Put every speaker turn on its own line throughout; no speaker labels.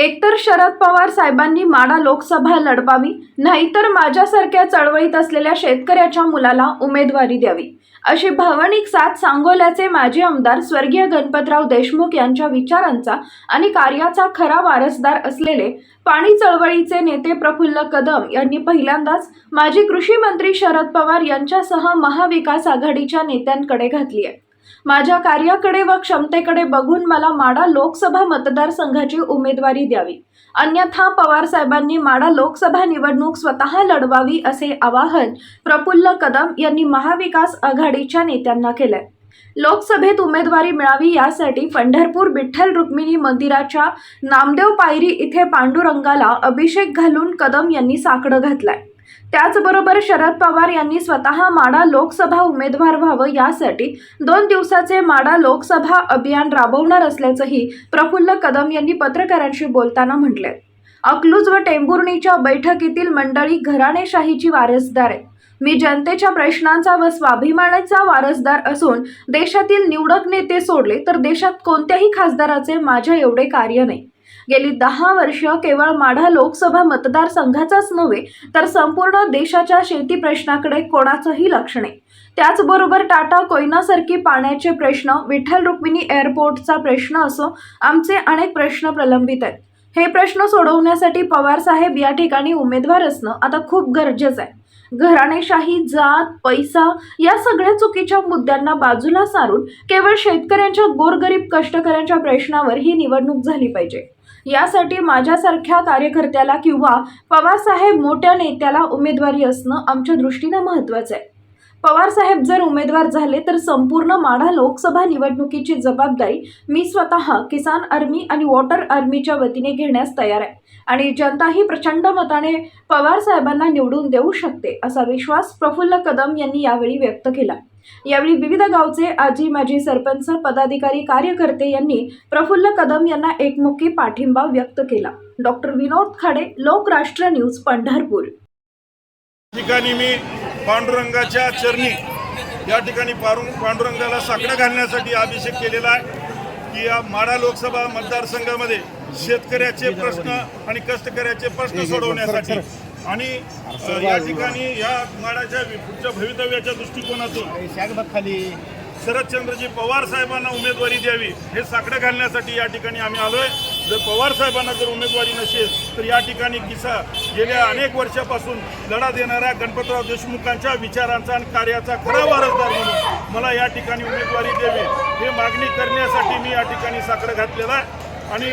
एकतर शरद पवार साहेबांनी माडा लोकसभा लढवावी नाहीतर माझ्यासारख्या चळवळीत असलेल्या शेतकऱ्याच्या मुलाला उमेदवारी द्यावी. अशी भावनिक साथ सांगोल्याचे माजी आमदार स्वर्गीय गणपतराव देशमुख यांच्या विचारांचा आणि कार्याचा खरा वारसदार असलेले पाणी चळवळीचे नेते प्रफुल्ल कदम यांनी पहिल्यांदाच माजी कृषी मंत्री शरद पवार यांच्यासह महाविकास आघाडीच्या नेत्यांकडे घातली आहे. माझ्या कार्याकडे व क्षमतेकडे बघून मला माडा लोकसभा मतदारसंघाची उमेदवारी द्यावी. अन्यथा पवार साहेबांनी माडा लोकसभा निवडणूक स्वतः लढवावी असे आवाहन प्रफुल्ल कदम यांनी महाविकास आघाडीच्या नेत्यांना केलंय. लोकसभेत उमेदवारी मिळावी यासाठी पंढरपूर विठ्ठल रुक्मिणी मंदिराच्या नामदेव पायरी इथे पांडुरंगाला अभिषेक घालून कदम यांनी साकडं घातलाय. त्याचबरोबर शरद पवार यांनी स्वतः माडा लोकसभा उमेदवार व्हावं यासाठी दोन दिवसाचे माडा लोकसभा अभियान राबवणार असल्याचंही प्रफुल्ल कदम यांनी पत्रकारांशी बोलताना म्हटले अकलूज व टेंभुर्णीच्या बैठकीतील मंडळी घराणेशाहीची वारसदार आहे मी जनतेच्या प्रश्नांचा व स्वाभिमानाचा वारसदार असून देशातील निवडक नेते सोडले तर देशात कोणत्याही खासदाराचे माझ्या एवढे कार्य नाही. गेली दहा वर्ष केवळ माढा लोकसभा मतदारसंघाचाच नव्हे तर संपूर्ण देशाच्या शेती प्रश्नाकडे कोणाचंही लक्ष नाही. त्याचबरोबर टाटा कोयनासारखी पाण्याचे प्रश्न विठ्ठल रुक्मिणी एअरपोर्टचा प्रश्न असो आमचे अनेक प्रश्न प्रलंबित आहेत. हे प्रश्न सोडवण्यासाठी पवारसाहेब या ठिकाणी उमेदवार असणं आता खूप गरजेचं आहे. घराणेशाही जात पैसा या सगळ्या चुकीच्या मुद्द्यांना बाजूला सारून केवळ शेतकऱ्यांच्या गोरगरीब कष्टकऱ्यांच्या प्रश्नावर ही निवडणूक झाली पाहिजे. यासाठी माझ्यासारख्या कार्यकर्त्याला किंवा पवारसाहेब मोठ्या नेत्याला उमेदवारी असणं आमच्या दृष्टीनं महत्त्वाचं आहे. पवारसाहेब जर उमेदवार झाले तर संपूर्ण माढा लोकसभा निवडणुकीची जबाबदारी मी स्वतः किसान आर्मी आणि वॉटर आर्मीच्या वतीने घेण्यास तयार आहे. आणि जनताही प्रचंड मताने पवार साहेबांना निवडून देऊ शकते असा विश्वास प्रफुल्ल कदम यांनी यावेळी व्यक्त केला. यावेळी विविध गावचे आजी माजी सरपंच पदाधिकारी कार्यकर्ते यांनी प्रफुल्ल कदम यांना एकमुखी पाठिंबा व्यक्त केला. Doctor Vinod Khade Lokrashtra news Pandharpur.
ठिकाणी मी पांडुरंगाच्या चरणी या ठिकाणी पारू पांडुरंगाला साकडं घालण्यासाठी अभिषेक केलेला आहे. की या माडा लोकसभा मतदारसंघामध्ये शेतकऱ्याचे प्रश्न आणि कष्टकऱ्याचे प्रश्न सोडवण्यासाठी आणि या ठिकाणी या माडाच्या पुढच्या भवितव्याच्या दृष्टिकोनातून शरदचंद्रजी पवार साहेबांना उमेदवारी द्यावी हे साकडं घालण्यासाठी या ठिकाणी आम्ही आलोय. जर पवार साहेबांना जर उमेदवारी नसेल तर या ठिकाणी किसा गेल्या अनेक वर्षापासून लढा देणाऱ्या गणपतराव देशमुखांच्या विचारांचा आणि कार्याचा खरा वारसदार म्हणून मला या ठिकाणी उमेदवारी द्यावी हे मागणी करण्यासाठी मी या ठिकाणी साखर घातलेला आहे. आणि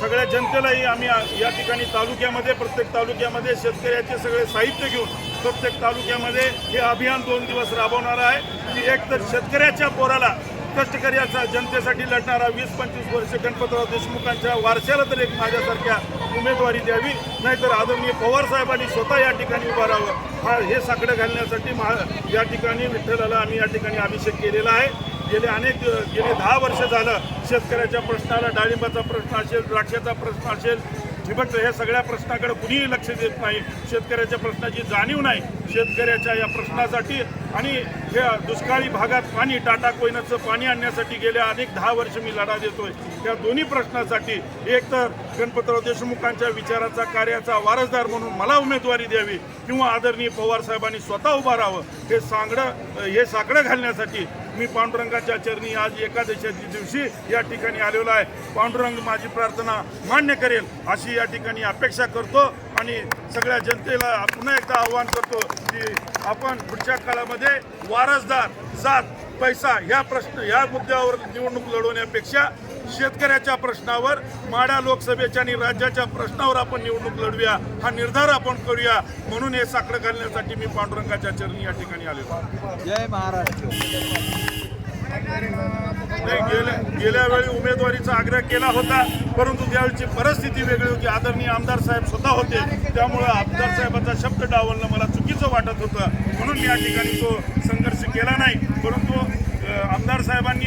सगळ्या जनतेलाही आम्ही या ठिकाणी तालुक्यामध्ये प्रत्येक तालुक्यामध्ये शेतकऱ्याचे सगळे साहित्य घेऊन प्रत्येक तालुक्यामध्ये हे अभियान दोन दिवस राबवणार आहे. की एक तर शेतकऱ्याच्या पोराला कष्टकऱ्याचा जनतेसाठी लढणारा वीस पंचवीस वर्ष गणपतराव देशमुखांच्या वारशाला तर एक माझ्यासारख्या उमेदवारी द्यावी नाहीतर आदरणीय पवार साहेबांनी स्वतः या ठिकाणी उभं राहावं. हा हे साकडं घालण्यासाठी महा या ठिकाणी विठ्ठलाला आम्ही या ठिकाणी अभिषेक केलेला आहे. गेले अनेक गेले दहा वर्ष झालं शेतकऱ्याच्या प्रश्नाला डाळिंबाचा प्रश्न असेल द्राक्षाचा प्रश्न असेल ठिबक हे सगळ्या प्रश्नाकडे कुणीही लक्ष देत नाही. शेतकऱ्याच्या प्रश्नाची जाणीव नाही. शेतकऱ्याच्या या प्रश्नासाठी आणि ह्या दुष्काळी भागात पाणी टाटा कोयनाचं पाणी आणण्यासाठी गेल्या अनेक दहा वर्ष मी लढा देतोय. त्या दोन्ही प्रश्नासाठी एक तर गणपतराव देशमुखांच्या विचाराचा कार्याचा वारसदार म्हणून मला उमेदवारी द्यावी किंवा आदरणीय पवार साहेबांनी स्वतः उभं राहावं हे सांगडं हे साकडं घालण्यासाठी मी पांडुरंगाच्या चरणी आज एकादशीच्या दिवशी या ठिकाणी आलेलो आहे. पांडुरंग माझी प्रार्थना मान्य करेल अशी या ठिकाणी अपेक्षा करतो आणि सगळ्या जनतेला पुन्हा एकदा आव्हान करतो की आपण पुढच्या काळामध्ये वारसदार जात पैसा ह्या प्रश्न ह्या मुद्द्यावर निवडणूक लढवण्यापेक्षा शेतकऱ्याच्या प्रश्नावर माडा लोकसभेच्या आणि राज्याच्या प्रश्नावर आपण निवडणूक लढवूया. हा निर्धार आपण करूया. म्हणून हे साकडं घालण्यासाठी मी पांडुरंगाच्या चरणी या ठिकाणी आलेलो.
जय महाराष्ट्र.
नाही गेल्या गेल्या वेळी उमेदवारीचा आग्रह केला होता परंतु त्यावेळीची परिस्थिती वेगळी होती. आदरणीय आमदार साहेब स्वतः होते. त्यामुळं आमदार साहेबाचा शब्द डावलणं मला चुकीचं वाटत होतं. म्हणून मी या ठिकाणी तो संघर्ष केला नाही. परंतु आमदार साहेबांनी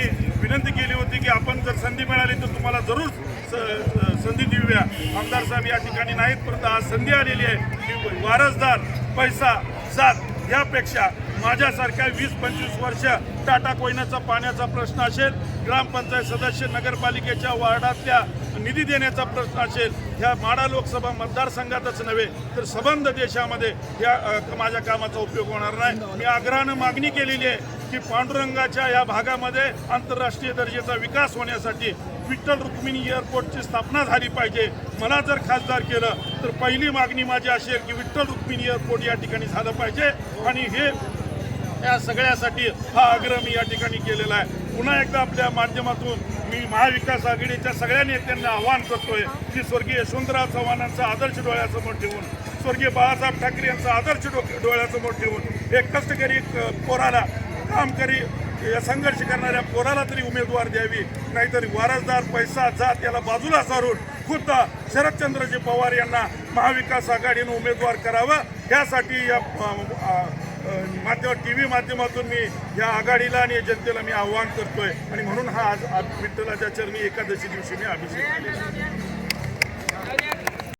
विनंती केली होती की आपण जर संधी मिळाली तर तुम्हाला जरूर स- संधी देऊया. आमदार साहेब या ठिकाणी नाहीत परंतु आज संधी आलेली आहे. की वारसदार पैसा जात यापेक्षा माझ्यासारख्या वीस पंचवीस वर्ष टाटा कोयनाचा पाण्याचा प्रश्न असेल ग्रामपंचायत सदस्य नगरपालिकेच्या वार्डातल्या निधी देण्याचा प्रश्न असेल ह्या माडा लोकसभा मतदारसंघातच नव्हे तर सबंध देशामध्ये या माझ्या कामाचा उपयोग होणार नाही. मी आग्रहानं मागणी केलेली आहे की पांडुरंगाच्या या भागामध्ये आंतरराष्ट्रीय दर्जाचा विकास होण्यासाठी विठ्ठल रुक्मिणी एअरपोर्टची स्थापना झाली पाहिजे. मला जर खासदार केलं तर पहिली मागणी माझी अशी आहे की विठ्ठल रुक्मिणी एअरपोर्ट या ठिकाणी झालं पाहिजे. आणि हे या सगळ्यासाठी हा आग्रह मी या ठिकाणी केलेला आहे. पुन्हा एकदा आपल्या माध्यमातून मी महाविकास आघाडीच्या सगळ्या नेत्यांना आवाहन करतोय की स्वर्गीय यशवंतराव चव्हाणांचा आदर्श डोळ्यासमोर ठेवून स्वर्गीय बाळासाहेब ठाकरे यांचा आदर्श डो डोळ्यासमोर ठेवून एक कष्टकरी कोराला पोराला कामकरी या संघर्ष करणाऱ्या पोराला तरी उमेदवार द्यावी नाहीतरी वारसदार पैसा जात याला बाजूला सारून खुद्द शरदचंद्रजी पवार यांना महाविकास आघाडीनं उमेदवार करावं. यासाठी या माध्यम टी व्ही माध्यमातून मी या आघाडीला आणि या जनतेला मी आव्हान करतोय. आणि म्हणून हा आज विठ्ठलाच्या चरणी एकादशी दिवशी मी अभिषेक केला